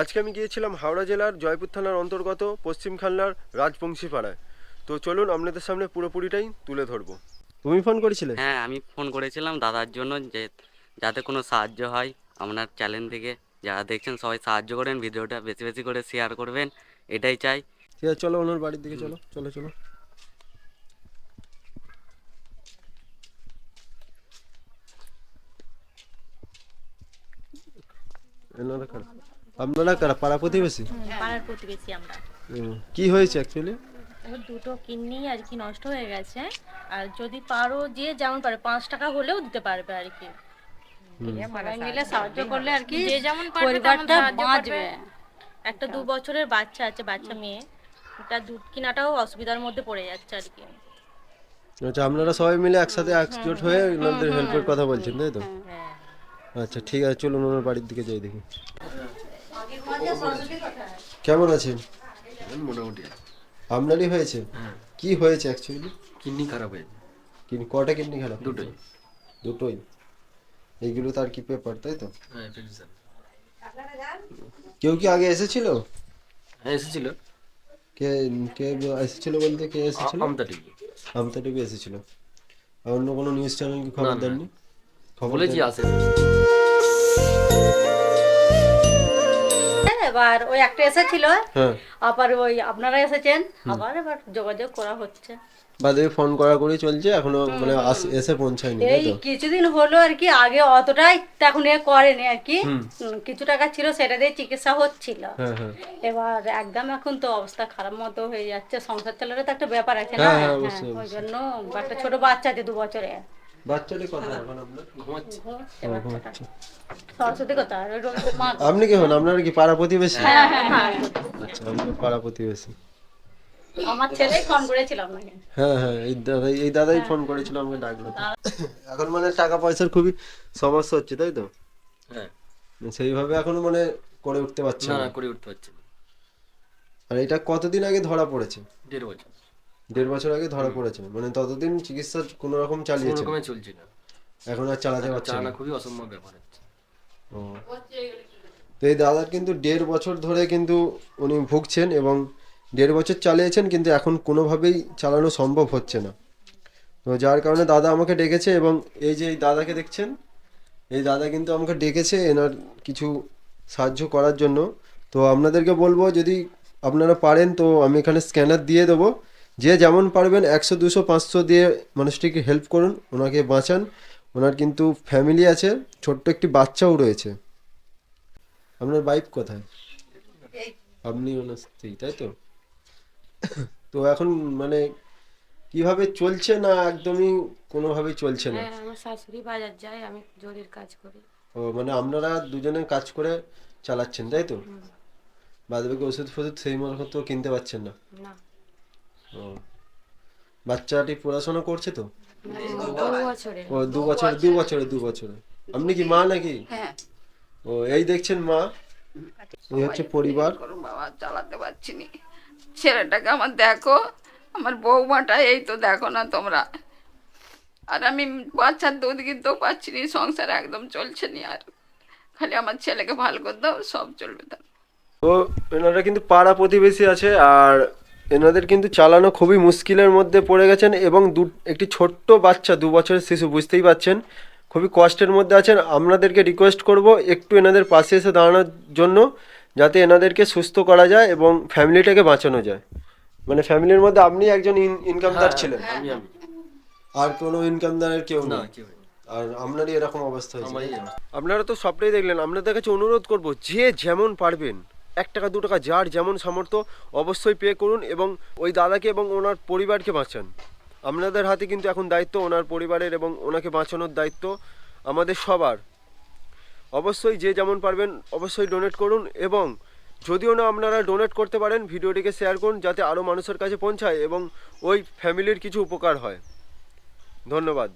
আজকে আমি গিয়েছিলাম হাওড়া জেলার জয়পুর থানার অন্তর্গত পশ্চিম খালনার রাজবংশী পাড়ায় তো চলুন আপনাদের সামনে পুরোপুরিটাই তুলে ধরবো। তুমি ফোন করেছিলে? হ্যাঁ আমি ফোন করেছিলাম দাদার জন্য যে যাতে কোনো সাহায্য হয়। আপনার চ্যানেল থেকে যারা দেখছেন সবাই সাহায্য করেন ভিডিওটা বেশি বেশি করে শেয়ার করবেন এটাই চাই। ঠিক আছে চলো ওনার বাড়ির দিকে চলো চলো চলো। এনারা? আপনারা কারা? পাড়া প্রতিবেশী? পাড়ার প্রতিবেশী আমরা। কি হয়েছে অ্যাকচুয়ালি দুটো কিডনি আর কি নষ্ট হয়ে গেছে। আর যদি পারো যে যেমন পারে পাঁচ টাকা হলেও দিতে পারবে আর কি। সবাই মিলে সাহায্য করলে আর কি যে যেমন পারবে পরিবারটা বাঁচবে। একটা দু বছরের বাচ্চা আছে বাচ্চা মেয়ে। ওটা দুধ কেনাটাও অসুবিধার মধ্যে পড়ে যাচ্ছে আর কি। আচ্ছা আপনারা সবাই মিলে একসাথে একজোট হয়ে ওনাদের হেল্পের কথা বলছেন তাই তো? আচ্ছা ঠিক আছে চলুন ওনার বাড়ির দিকে যাই দেখি। কেমন আছেন? মোটামুটি? আপনারই হয়েছে? কি হয়েছে অ্যাকচুয়ালি কিডনি খারাপ হয়েছে। কিন কটা কিডনি খারাপ? দুটোই। দুটোই? এইগুলো তার কি পেপার তাই তো? হ্যাঁ কেউ কি আগে এসেছিল? হ্যাঁ এসেছিল। কে কে এসেছিল বলতে কে এসেছিল? আমতা টিভি আমতা টিভি এসেছিল। আর অন্য কোনো নিউজ চ্যানেল কি খবর। দেননি? খবর বলেছি দেন- আসে এবার ওই একটা এসেছিল। হ্যাঁ। আবার ওই আপনারা এসেছেন আবার এবার যোগাযোগ করা হচ্ছে। বাদে ফোন করা করে চলছে এখনও মানে এসে পৌঁছায়নি এই কিছুদিন হলো আর কি আগে অতটাই তখন এ করেনি আর কি। কিছু টাকা ছিল সেটা দিয়ে চিকিৎসা হচ্ছিল। হ্যাঁ হ্যাঁ। এবার একদম এখন তো অবস্থা খারাপ মতো হয়ে যাচ্ছে। সংসার চালানোর তো একটা ব্যাপার আছে না? ওই জন্য একটা ছোট বাচ্চা আছে দু বছরে বাচ্চাটি কথা ঘুমাচ্ছে। সরস্বতী কথা আর ওই রোজ মা আপনি কি হন? আপনার কি পাড়া প্রতিবেশী? হ্যাঁ হ্যাঁ হ্যাঁ। আচ্ছা পাড়া প্রতিবেশী। আমার ছেলেই ফোন করেছিল আপনাকে। হ্যাঁ হ্যাঁ এই দাদাই এই দাদাই ফোন করেছিল আমাকে ডাকলো। এখন মানে টাকা পয়সার খুবই সমস্যা হচ্ছে তাই তো? হ্যাঁ। সেইভাবে এখনও মানে করে উঠতে পারছে না করে উঠতে পারছি না। আর এটা কতদিন আগে ধরা পড়েছে? দেড় বছর। দেড় বছর আগে ধরা পড়েছে মানে ততদিন চিকিৎসা কোনো রকম কোনো চালিয়েছে। রকমে চলছে না এখন আর চালাতে পারছে না। খুবই অসম্ভব ব্যাপার হচ্ছে। ও। তো এই দাদার কিন্তু দেড় বছর ধরে কিন্তু উনি ভুগছেন এবং দেড় বছর চালিয়েছেন কিন্তু এখন কোনোভাবেই চালানো সম্ভব হচ্ছে না। তো যার কারণে দাদা আমাকে ডেকেছে এবং এই যে এই দাদাকে দেখছেন এই দাদা কিন্তু আমাকে ডেকেছে এনার কিছু সাহায্য করার জন্য। তো আপনাদেরকে বলব যদি আপনারা পারেন তো আমি এখানে স্ক্যানার দিয়ে দেবো। যে যেমন পারবেন একশো দুশো পাঁচশো দিয়ে মানুষটিকে হেল্প করুন ওনাকে বাঁচান। ওনার কিন্তু ফ্যামিলি আছে ছোট্ট একটি বাচ্চাও রয়েছে। আপনার বাইক কোথায়? আপনি ওনার স্ত্রী তাই তো? তো এখন মানে কীভাবে চলছে না একদমই কোনোভাবেই চলছে না? হ্যাঁ আমার শাশুড়ি বাজার যায় আমি জরির কাজ করি। ও মানে আপনারা দুজনে কাজ করে চালাচ্ছেন তাই তো? বাদবাকি ওষুধ ফষুধ সেই মতো কিনতে পারছেন না? না। বাচ্চাটি পড়াশোনা করছে তো? দু বছরে ও দু বছর দু বছরে দু বছরে আপনি কি মা নাকি? হ্যাঁ। ও এই দেখছেন মা? এই হচ্ছে পরিবার। বাবা চালাতে পারছি নি। ছেলেটাকে আমার দেখো আমার বৌমাটা এই তো দেখো না তোমরা। আর আমি বাচ্চার দুধ কিনতেও পাচ্ছি নি সংসার একদম চলছে নি আর। খালি আমার ছেলেকে ভালো করে দাও সব চলবে তার। তো এনারা কিন্তু পাড়া প্রতিবেশী আছে আর এনাদের কিন্তু চালানো খুবই মুশকিলের মধ্যে পড়ে গেছেন এবং দু একটি ছোট্ট বাচ্চা দু বছরের শিশু বুঝতেই পাচ্ছেন খুবই কষ্টের মধ্যে আছেন। আপনাদেরকে রিকোয়েস্ট করব একটু এনাদের পাশে এসে দাঁড়ানোর জন্য যাতে এনাদেরকে সুস্থ করা যায় এবং ফ্যামিলিটাকে বাঁচানো যায়। মানে ফ্যামিলির মধ্যে আপনি একজন ইনকামদার ছিলেন। আমি আমি। আর কোনো ইনকামদারের কেউ না কেউ আর আপনারই এরকম অবস্থা হয়েছে। অবস্থা। আপনারা তো সবটাই দেখলেন। আপনাদের কাছে অনুরোধ করব যে যেমন পারবেন এক টাকা, দু টাকা, যার যেমন সামর্থ্য অবশ্যই পে করুন এবং ওই দাদাকে এবং ওনার পরিবারকে বাঁচান। আপনাদের হাতে কিন্তু এখন দায়িত্ব ওনার পরিবারের এবং ওনাকে বাঁচানোর দায়িত্ব আমাদের সবার। অবশ্যই যে যেমন পারবেন অবশ্যই ডোনেট করুন এবং যদিও না আপনারা ডোনেট করতে পারেন, ভিডিওটিকে শেয়ার করুন যাতে আরও মানুষের কাছে পৌঁছায় এবং ওই ফ্যামিলির কিছু উপকার হয়। ধন্যবাদ।